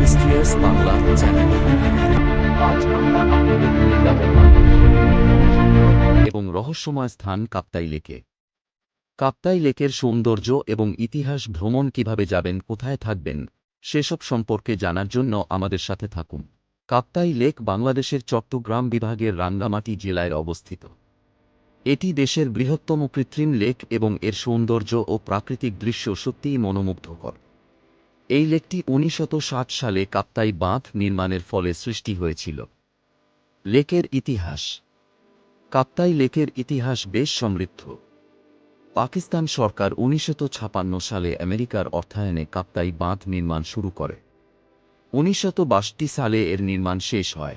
Mysterious Bangla চ্যানেলে। আজ আমরা এবং রহস্যময় স্থান কাপ্তাই লেকে। কাপ্তাই লেকের সৌন্দর্য এবং ইতিহাস ভ্রমণ কীভাবে যাবেন, কোথায় থাকবেন, সেসব সম্পর্কে জানার জন্য আমাদের সাথে থাকুন। কাপ্তাই লেক বাংলাদেশের চট্টগ্রাম বিভাগের রাঙ্গামাটি জেলায় অবস্থিত। এটি দেশের বৃহত্তম কৃত্রিম লেক এবং এর সৌন্দর্য ও প্রাকৃতিক দৃশ্য সত্যিই মনোমুগ্ধকর। এই লেকটি উনিশশত সালে কাপ্তাই বাঁধ নির্মাণের ফলে সৃষ্টি হয়েছিল। লেকের ইতিহাস। কাপ্তাই লেকের ইতিহাস বেশ সমৃদ্ধ। পাকিস্তান সরকার উনিশশত সালে আমেরিকার অর্থায়নে কাপ্তাই বাঁধ নির্মাণ শুরু করে। উনিশশত সালে এর নির্মাণ শেষ হয়।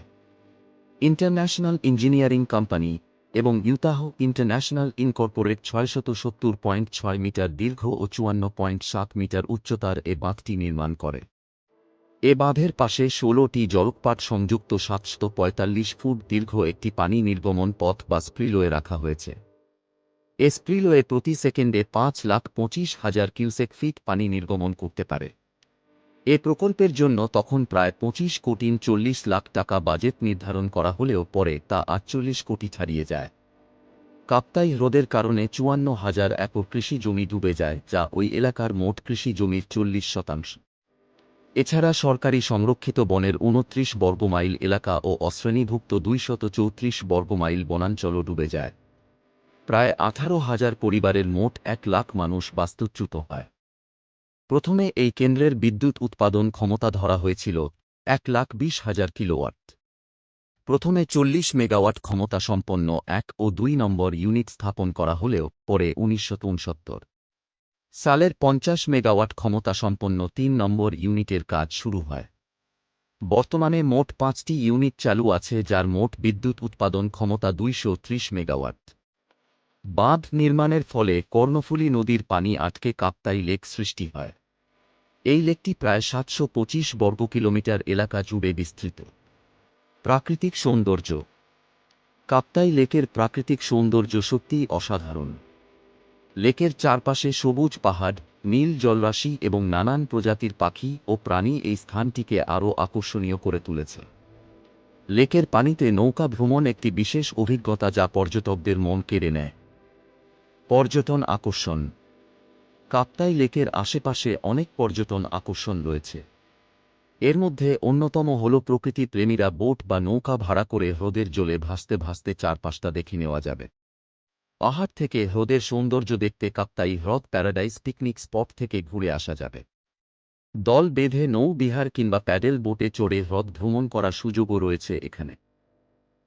ইন্টারন্যাশনাল ইঞ্জিনিয়ারিং কোম্পানি এবং ইউতাহ ইন্টারন্যাশনাল ইনকর্পোরেট ছয়শত সত্তর পয়েন্ট ছয় মিটার দীর্ঘ ও চুয়ান্ন পয়েন্ট সাত মিটার উচ্চতার এ বাঁধটি নির্মাণ করে। এ বাঁধের পাশে ষোলোটি জলকপাট সংযুক্ত সাতশত পঁয়তাল্লিশ ফুট দীর্ঘ একটি পানি নির্গমন পথ বা স্প্রিলোয়ে রাখা হয়েছে। এ স্প্রিলোয়ে প্রতি সেকেন্ডে পাঁচ লাখ পঁচিশ হাজার কিউসেক ফিট পানি নির্গমন করতে পারে। এ প্রকল্পের জন্য তখন প্রায় পঁচিশ কোটি চল্লিশ লাখ টাকা বাজেট নির্ধারণ করা হলেও পরে তা আটচল্লিশ কোটি ছাড়িয়ে যায়। কাপ্তাই হ্রদের কারণে চুয়ান্ন হাজার একর কৃষি জমি ডুবে যায়, যা ওই এলাকার মোট কৃষি জমির চল্লিশ শতাংশ। এছাড়া সরকারি সংরক্ষিত বনের উনত্রিশ বর্গমাইল এলাকা ও অশ্রেণীভুক্ত দুইশত চৌত্রিশ বর্গমাইল বনাঞ্চলও ডুবে যায়। প্রায় আঠারো হাজার পরিবারের মোট এক লাখ মানুষ বাস্তুচ্যুত হয়। প্রথমে এই কেন্দ্রের বিদ্যুৎ উৎপাদন ক্ষমতা ধরা হয়েছিল এক লাখ বিশ হাজার কিলোওয়াট। প্রথমে চল্লিশ মেগাওয়াট ক্ষমতা সম্পন্ন এক ও দুই নম্বর ইউনিট স্থাপন করা হলেও পরে উনিশশো ঊনসত্তর সালের পঞ্চাশ মেগাওয়াট ক্ষমতা সম্পন্ন তিন নম্বর ইউনিটের কাজ শুরু হয়। বর্তমানে মোট পাঁচটি ইউনিট চালু আছে যার মোট বিদ্যুৎ উৎপাদন ক্ষমতা দুইশো ত্রিশ মেগাওয়াট। বাঁধ নির্মাণের ফলে কর্ণফুলী নদীর পানি আটকে কাপ্তাই লেক সৃষ্টি হয়। এই লেকটি প্রায় সাতশো পঁচিশ বর্গ কিলোমিটার এলাকা জুড়ে বিস্তৃত। প্রাকৃতিক সৌন্দর্য। কাপ্তাই লেকের প্রাকৃতিক সৌন্দর্য সত্যিই অসাধারণ। লেকের চারপাশে সবুজ পাহাড়, নীল জলরাশি এবং নানান প্রজাতির পাখি ও প্রাণী এই স্থানটিকে আরও আকর্ষণীয় করে তুলেছে। লেকের পানিতে নৌকা ভ্রমণ একটি বিশেষ অভিজ্ঞতা যা পর্যটকদের মন কেড়ে নেয়। পর্যটন আকর্ষণ। কাপ্তাই লেকের আশেপাশে অনেক পর্যটন আকর্ষণ রয়েছে। এর মধ্যে অন্যতম হল প্রকৃতি প্রেমীরা বোট বা নৌকা ভাড়া করে হ্রদের জলে ভাসতে ভাসতে চারপাশটা দেখে নেওয়া যাবে। পাহাড় থেকে হ্রদের সৌন্দর্য দেখতে কাপ্তাই হ্রদ প্যারাডাইস পিকনিক স্পট থেকে ঘুরে আসা যাবে। দল বেঁধে নৌ বিহার কিংবা প্যাডেল বোটে চড়ে হ্রদ ভ্রমণ করার সুযোগও রয়েছে এখানে।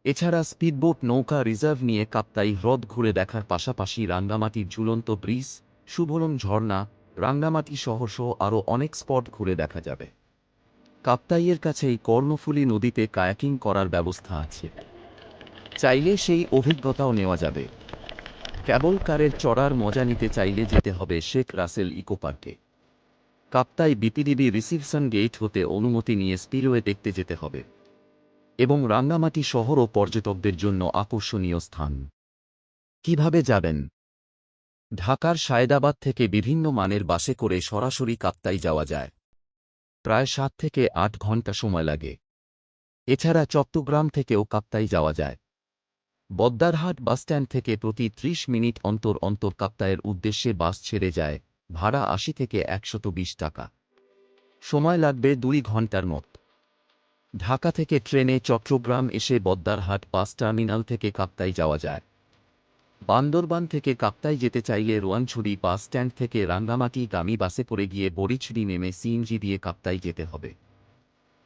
এছাড়া স্পিডবোট নৌকা রিজার্ভ নিয়ে কাপ্তাই হ্রদ ঘুরে দেখার পাশাপাশি রাঙ্গামাটির ঝুলন্ত ব্রিজ শুভলম ঝর্ণা, রাঙ্গামাটি শহরসহ আরও অনেক স্পট ঘুরে দেখা যাবে। কাপ্তাইয়ের কাছেই কর্ণফুলী নদীতে কায়াকিং করার ব্যবস্থা আছে। চাইলে সেই অভিজ্ঞতাও নেওয়া যাবে। কেবল কারের চড়ার মজা নিতে চাইলে যেতে হবে শেখ রাসেল ইকো পার্কে। কাপ্তাই বিপিডিবি রিসিপশন গেট হতে অনুমতি নিয়ে স্পিলওয়ে দেখতে যেতে হবে। এবং রাঙ্গামাটি শহরও পর্যটকদের জন্য আকর্ষণীয় স্থান। কীভাবে যাবেন? ঢাকার সায়েদাবাদ থেকে বিভিন্ন মানের বাসে করে সরাসরি কাপ্তাই যাওয়া যায়। প্রায় সাত থেকে আট ঘণ্টা সময় লাগে। এছাড়া চট্টগ্রাম থেকেও কাপ্তাই যাওয়া যায়। বদ্দারহাট বাসস্ট্যান্ড থেকে প্রতি ত্রিশ মিনিট অন্তর অন্তর কাপ্তায়ের উদ্দেশ্যে বাস ছেড়ে যায়, ভাড়া আশি থেকে একশত টাকা। সময় লাগবে দুই ঘণ্টার মত। ঢাকা থেকে ট্রেনে চট্টগ্রাম এসে বদ্দারহাট বাস টার্মিনাল থেকে কাপ্তাই যাওয়া যায়। বান্দরবান থেকে কাপ্তাই যেতে চাইলে রোয়ানছড়ি বাস স্ট্যান্ড থেকে রাঙ্গামাটি গামী বাসে করে গিয়ে বরিছড়ি নেমে সিএনজি দিয়ে কাপ্তাই যেতে হবে।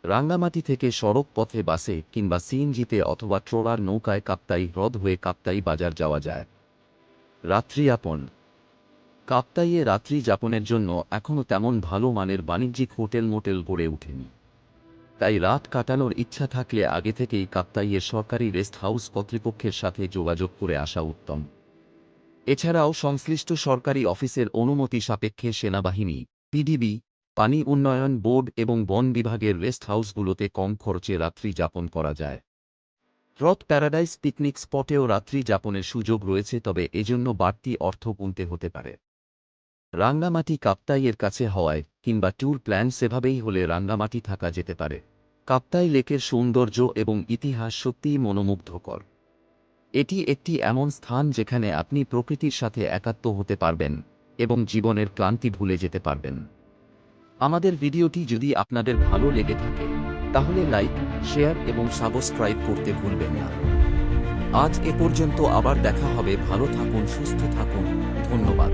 রাঙ্গামাটি থেকে সড়ক পথে বাসে কিংবা সিএনজিতে অথবা ট্রোলার নৌকায় কাপ্তাই হ্রদ হয়ে কাপ্তাই বাজার যাওয়া যায়। রাত্রি রাত্রিযাপন কাপ্তাইয়ে রাত্রি যাপনের জন্য এখনও তেমন ভালো মানের বাণিজ্যিক হোটেল মোটেল গড়ে ওঠেনি। তাই রাত কাটানোর ইচ্ছা থাকলে আগে থেকেই কাপ্তাইয়ের সরকারি রেস্ট হাউস কর্তৃপক্ষের সাথে যোগাযোগ করে আসা উত্তম। এছাড়াও সংশ্লিষ্ট সরকারি অফিসের অনুমতি সাপেক্ষে সেনাবাহিনী, পিডিবি, পানি উন্নয়ন বোর্ড এবং বন বিভাগের রেস্ট হাউসগুলোতে কম খরচে রাত্রি যাপন করা যায়। হ্রদ প্যারাডাইস পিকনিক স্পটেও রাত্রি যাপনের সুযোগ রয়েছে তবে এজন্য বাড়তি অর্থ গুনতে হতে পারে। রাঙ্গামাটি কাপ্তাইয়ের কাছে হওয়ায় কিংবা ট্যুর প্ল্যান সেভাবেই হলে রাঙ্গামাটি থাকা যেতে পারে। কাপ্তাই লেকের সৌন্দর্য এবং ইতিহাস সত্যিই মনোমুগ্ধকর। এটি একটি এমন স্থান যেখানে আপনি প্রকৃতির সাথে একাত্ম হতে পারবেন এবং জীবনের ক্লান্তি ভুলে যেতে পারবেন। আমাদের ভিডিওটি যদি আপনাদের ভালো লেগে থাকে, তাহলে লাইক, শেয়ার এবং সাবস্ক্রাইব করতে ভুলবেন না। আজ এ পর্যন্ত আবার দেখা হবে। ভালো থাকুন, সুস্থ থাকুন। ধন্যবাদ।